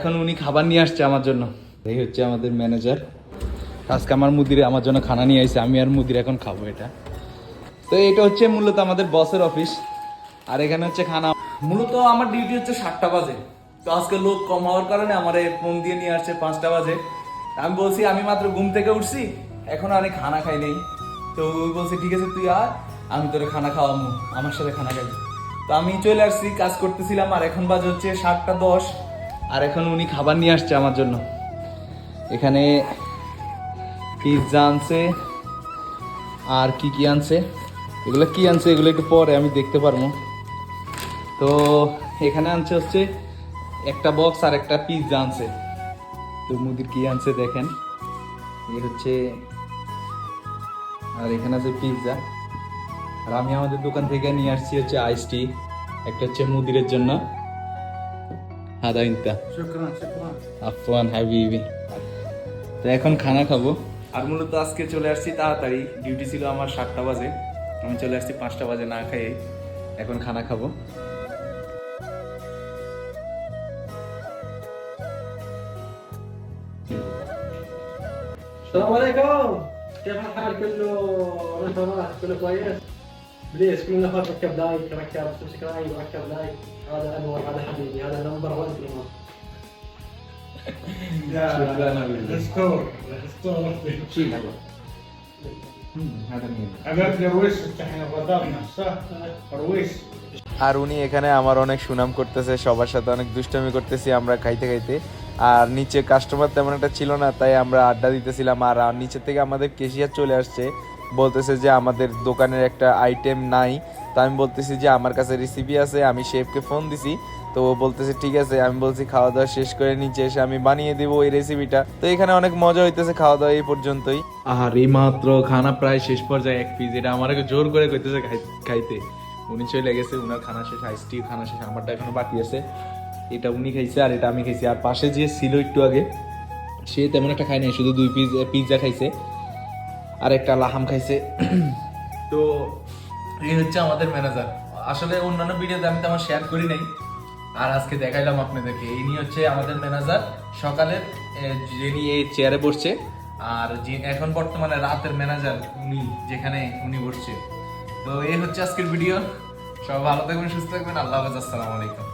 এখন উনি খাবার নিয়ে আসছে আমার জন্য। এই হচ্ছে আমাদের ম্যানেজার আজকে আমার মুদিরে আমার জন্য খানা নিয়ে আসছে আমি আর মুদির এখন খাব এটা। তো এটা হচ্ছে মূলত আমাদের বসের অফিস আর এখানে হচ্ছে খানা। মূলত আমার ডিউটি হচ্ছে সাতটা বাজে। তো আজকে লোক কম হওয়ার কারণে আমার ফোন দিয়ে নিয়ে আসছে পাঁচটা বাজে। আমি বলছি আমি মাত্র ঘুম থেকে উঠছি এখন আমি খানা খাই নেই। তো ওই বলছে ঠিক আছে তুই আর আমি তোরে খানা খাওয়াবো আমার সাথে খানা খাবি। তো আমি চলে আসছি, কাজ করতেছিলাম, আর এখন বাজে হচ্ছে সাতটা দশ, আর এখন উনি খাবার নিয়ে আসছে আমার জন্য। এখানে পিৎজা আনছে, আর কি কি আনছে, এগুলো কি আনছে এগুলো একটু পরে আমি দেখতে পারব। তো এখানে আনছে হচ্ছে একটা বক্স আর একটা পিৎজা আনছে। তো মুদির কি আনছে দেখেন। এ হচ্ছে, আর এখানে আছে পিৎজা। আর আমি আমাদের দোকান থেকে নিয়ে আসছি হচ্ছে আইস টি একটা হচ্ছে মুদিরের জন্য হাদা ইন্তা شكرا شكرا আফওয়ান হাবিবি তো এখন খানা খাবো আর মূলত আজকে চলে আসছি তাড়াতাড়ি ডিউটি ছিল আমার সাতটা বাজে আমি চলে আসছি পাঁচটা বাজে না খাইয়ে এখন খানা খাবো السلام عليكم كيف الحال كله انا تمام كله كويس بليز كلنا ناخذ ركب لايك ركب سبسكرايب ركب لايك هذا انور هذا حبيبي هذا نمبر 1 في مصر شكراً حبيبي. دستور دستور هذا مين عملت درويش احنا غضبنا صح؟ درويش আর উনি এখানে আমার অনেক সুনাম করতেছে সবার সাথে অনেক দুষ্টামি করতেছি আমরা খাইতে খাইতে আর নিচে কাস্টমার তেমন একটা ছিল না তাই আমরা আড্ডা দিতেছিলাম আর আর নিচে থেকে আমাদের কেশিয়ার চলে আসছে বলতেছে যে আমাদের দোকানের একটা আইটেম নাই। তো আমি বলতেছি যে আমার কাছে রেসিপি আছে, আমি শেফকে ফোন দিছি। তো ও বলতেছে, ঠিক আছে। আমি বলছি খাওয়া দাওয়া শেষ করে নিচে এসে আমি বানিয়ে দিব ওই রেসিপিটা তো এখানে অনেক মজা হইতেছে খাওয়া দাওয়া এই পর্যন্তই। আর এই মাত্র খানা প্রায় শেষ পর্যায়ে এক পিস এটা আমাকে জোর করে কইতেছে খাইতে। উনি চলে গেছে, উনার খানা শেষ আইসটি খানা শেষ, আমারটা এখনও বাকি আছে। এটা উনি খাইছে আর এটা আমি খাইছি। আর পাশে যে ছিল একটু আগে, সে তেমন একটা খায় নাই, শুধু দুই পিস পিৎজা খাইছে। আর একটা লাহাম খাইছে। তো এই হচ্ছে আমাদের ম্যানেজার আসলে অন্যান্য ভিডিওতে আমি তেমন শেয়ার করি নাই। আর আজকে দেখাইলাম আপনাদেরকে। এই নিয়ে হচ্ছে আমাদের ম্যানেজার সকালের এ, যিনি এই চেয়ারে বসছে আর যে এখন বর্তমানে রাতের ম্যানেজার উনি যেখানে উনি বসছে। তো এই হচ্ছে আজকের ভিডিও সবাই ভালো থাকবেন সুস্থ থাকবেন। আল্লাহ হাফেজ আসসালামু আলাইকুম।